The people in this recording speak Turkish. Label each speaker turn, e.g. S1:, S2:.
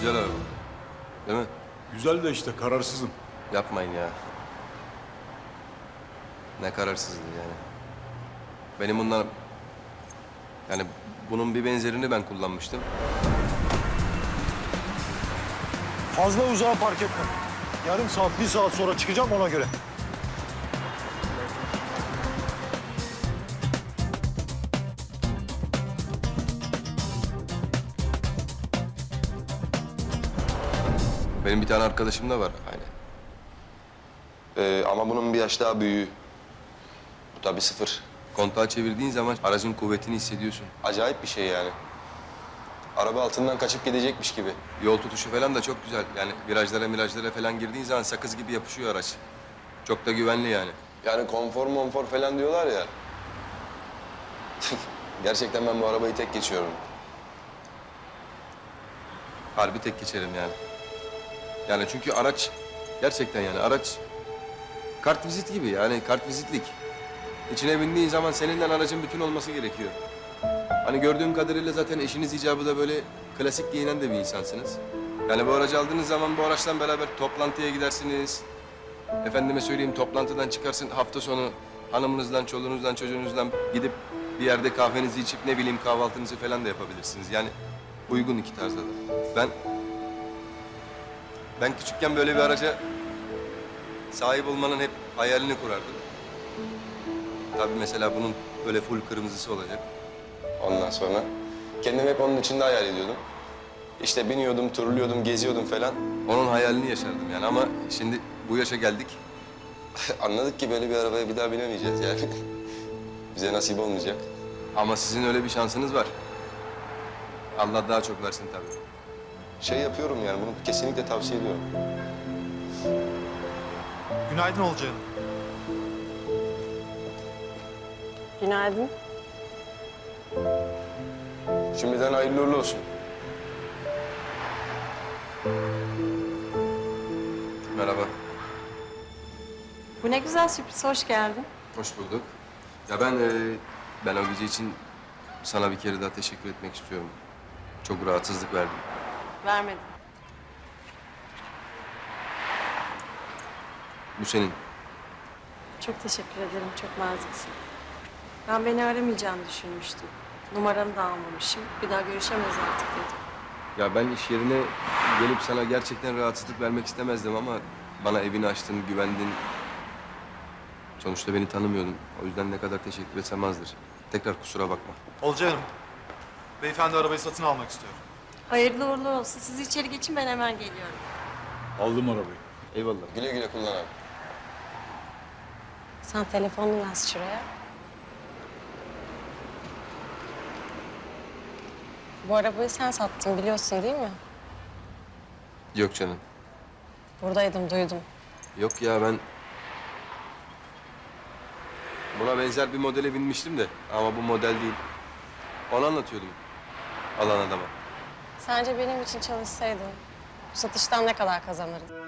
S1: Güzel araba. Değil mi?
S2: Güzel de işte kararsızım.
S1: Yapmayın ya. Ne kararsızlığı yani. Benim bundan... Yani bunun bir benzerini ben kullanmıştım.
S3: Fazla uzağa park etme. Yarım saat, bir saat sonra çıkacağım ona göre.
S1: Benim bir tane arkadaşım da var aynı. Ee, ama bunun bir yaş daha büyüğü. Bu tabii sıfır. Kontağı çevirdiğin zaman aracın kuvvetini hissediyorsun. Acayip bir şey yani. Araba altından kaçıp gidecekmiş gibi. Yol tutuşu falan da çok güzel. Yani virajlara mirajlara falan girdiğin zaman sakız gibi yapışıyor araç. Çok da güvenli yani. Yani konfor monfor falan diyorlar ya. Gerçekten ben bu arabayı tek geçiyorum. Harbi tek geçerim yani. Yani çünkü araç gerçekten yani araç kart vizit gibi yani kart vizitlik. İçine bindiğin zaman seninle aracın bütün olması gerekiyor. Hani gördüğüm kadarıyla zaten eşiniz icabı da böyle klasik giyinen de bir insansınız. Yani bu aracı aldığınız zaman bu araçtan beraber toplantıya gidersiniz. Efendime söyleyeyim toplantıdan çıkarsın hafta sonu hanımınızdan, çoluğunuzdan, çocuğunuzdan gidip bir yerde kahvenizi içip ne bileyim kahvaltınızı falan da yapabilirsiniz. Yani uygun iki tarzda da. Ben ben küçükken böyle bir araca sahip olmanın hep hayalini kurardım. Tabii mesela bunun böyle full kırmızısı olacak. Ondan sonra kendimi hep onun içinde hayal ediyordum. İşte biniyordum, turluyordum, geziyordum falan. Onun hayalini yaşardım yani ama şimdi bu yaşa geldik. Anladık ki böyle bir arabaya bir daha binemeyeceğiz yani. Bize nasip olmayacak. Ama sizin öyle bir şansınız var. Allah daha çok versin tabii. Şey yapıyorum yani bunu kesinlikle tavsiye ediyorum.
S3: Günaydın Olcay
S4: Günaydın.
S1: Şimdiden hayırlı uğurlu olsun. Merhaba,
S4: Bu ne güzel sürpriz, hoş geldin.
S1: hoş bulduk. Ya ben e, ben o gece için sana bir kere daha teşekkür etmek istiyorum. Çok rahatsızlık verdim.
S4: Vermedim.
S1: Bu senin.
S4: Çok teşekkür ederim, çok naziksin. Ben beni aramayacağını düşünmüştüm. Numaranı da almamışım. Bir daha görüşemeyiz artık dedim.
S1: Ya ben iş yerine gelip sana gerçekten rahatsızlık vermek istemezdim ama bana evini açtın, güvendin. Sonuçta beni tanımıyordun. O yüzden ne kadar teşekkür etsem azdır. Tekrar kusura bakma.
S3: Olcay Hanım, beyefendi arabayı satın almak istiyor.
S4: Hayırlı uğurlu olsun. Siz içeri geçin, ben hemen geliyorum.
S2: Aldım arabayı.
S1: Eyvallah. Güle güle kullan abi.
S4: Sen telefonunu yaz şuraya. Bu arabayı sen sattın biliyorsun değil mi?
S1: Yok canım.
S4: Buradaydım, duydum.
S1: Yok ya ben... Buna benzer bir modele binmiştim de ama bu model değil. Onu anlatıyordum alan adama.
S4: Sence benim için çalışsaydın bu satıştan ne kadar kazanırdın?